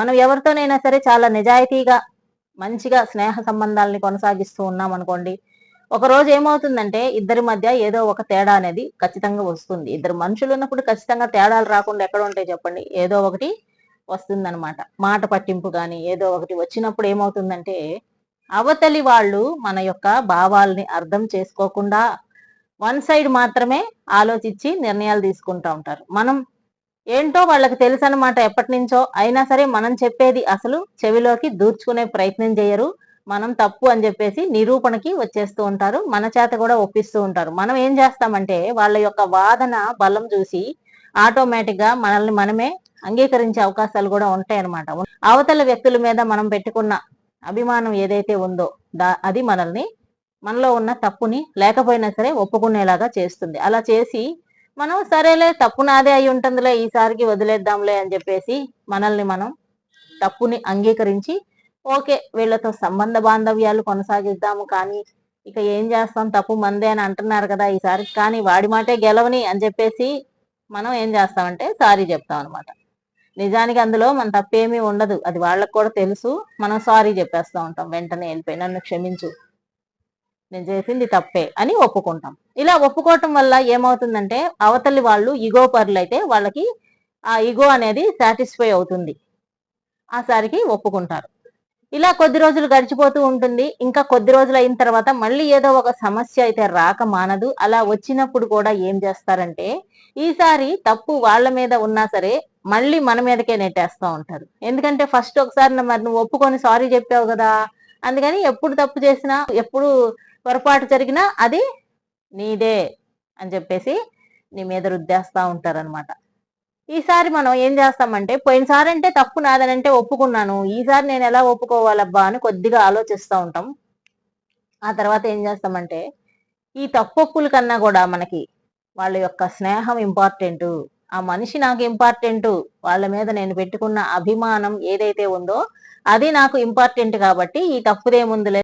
మనం ఎవరితోనైనా సరే చాలా నిజాయితీగా మంచిగా స్నేహ సంబంధాలని కొనసాగిస్తూ ఉన్నాం అనుకోండి. ఒక రోజు ఏమవుతుందంటే ఇద్దరి మధ్య ఏదో ఒక తేడా అనేది ఖచ్చితంగా వస్తుంది. ఇద్దరు మనుషులు ఉన్నప్పుడు ఖచ్చితంగా తేడాలు రాకుండా ఎక్కడ ఉంటాయి చెప్పండి ఏదో ఒకటి వస్తుందన్నమాట. మాట పట్టింపు కానీ ఏదో ఒకటి వచ్చినప్పుడు ఏమవుతుందంటే అవతలి వాళ్ళు మన యొక్క భావాల్ని అర్థం చేసుకోకుండా వన్ సైడ్ మాత్రమే ఆలోచించి నిర్ణయాలు తీసుకుంటూ ఉంటారు. మనం ఏంటో వాళ్ళకి తెలుసు అనమాట ఎప్పటి నుంచో అయినా సరే మనం చెప్పేది అసలు చెవిలోకి దూర్చుకునే ప్రయత్నం చేయరు. మనం తప్పు అని చెప్పేసి నిరూపణకి వచ్చేస్తూ ఉంటారు. మన చేత కూడా ఒప్పిస్తూ ఉంటారు. మనం ఏం చేస్తామంటే వాళ్ళ యొక్క వాదన బలం చూసి ఆటోమేటిక్గా మనల్ని మనమే అంగీకరించే అవకాశాలు కూడా ఉంటాయి అనమాట అవతల వ్యక్తుల మీద మనం పెట్టుకున్న అభిమానం ఏదైతే ఉందో దా అది మనల్ని మనలో ఉన్న తప్పుని లేకపోయినా సరే ఒప్పుకునేలాగా చేస్తుంది. అలా చేసి మనం సరేలే తప్పు నాదే అయి ఉంటుందిలే ఈసారికి వదిలేద్దాంలే అని చెప్పేసి మనల్ని మనం తప్పుని అంగీకరించి ఓకే వీళ్ళతో సంబంధ బాంధవ్యాలు కొనసాగిద్దాము కానీ ఇక ఏం చేస్తాం? తప్పు మందే అని అంటున్నారు కదా ఈసారి. కానీ వాడి మాటే గెలవని అని చెప్పేసి మనం ఏం చేస్తామంటే సారీ చెప్తాం అనమాట నిజానికి అందులో మన తప్పేమీ ఉండదు. అది వాళ్ళకు కూడా తెలుసు. మనం సారీ చెప్పేస్తూ ఉంటాం. వెంటనే వెళ్ళిపోయి నన్ను క్షమించు. నేను చేసింది తప్పే అని ఒప్పుకుంటాం. ఇలా ఒప్పుకోవటం వల్ల ఏమవుతుందంటే అవతలి వాళ్ళు ఇగో పరులు అయితే వాళ్ళకి ఆ ఇగో అనేది సాటిస్ఫై అవుతుంది. ఆ సారికి ఒప్పుకుంటారు. ఇలా కొద్ది రోజులు గడిచిపోతూ ఉంటుంది. ఇంకా కొద్ది రోజులు అయిన తర్వాత మళ్ళీ ఏదో ఒక సమస్య అయితే రాక మానదు. అలా వచ్చినప్పుడు కూడా ఏం చేస్తారంటే ఈసారి తప్పు వాళ్ళ మీద ఉన్నా సరే మళ్ళీ మన మీదకే నెట్టేస్తూ ఉంటారు. ఎందుకంటే ఫస్ట్ ఒకసారి మరి నువ్వు ఒప్పుకొని సారీ చెప్పావు కదా అందుకని ఎప్పుడు తప్పు చేసినా ఎప్పుడు పొరపాటు జరిగినా అది నీదే అని చెప్పేసి నీ మీద రుద్దేస్తూ ఉంటారనమాట ఈసారి మనం ఏం చేస్తామంటే పోయినసారి అంటే తప్పు నాదనంటే ఒప్పుకున్నాను ఈసారి నేను ఎలా ఒప్పుకోవాలబ్బా అని కొద్దిగా ఆలోచిస్తూ ఉంటాం. ఆ తర్వాత ఏం చేస్తామంటే ఈ తప్పొప్పుల కన్నా కూడా మనకి వాళ్ళ యొక్క స్నేహం ఇంపార్టెంట్ ఆ మనిషి నాకు ఇంపార్టెంట్ వాళ్ళ మీద నేను పెట్టుకున్న అభిమానం ఏదైతే ఉందో అది నాకు ఇంపార్టెంట్ కాబట్టి ఈ తప్పుదేముందులే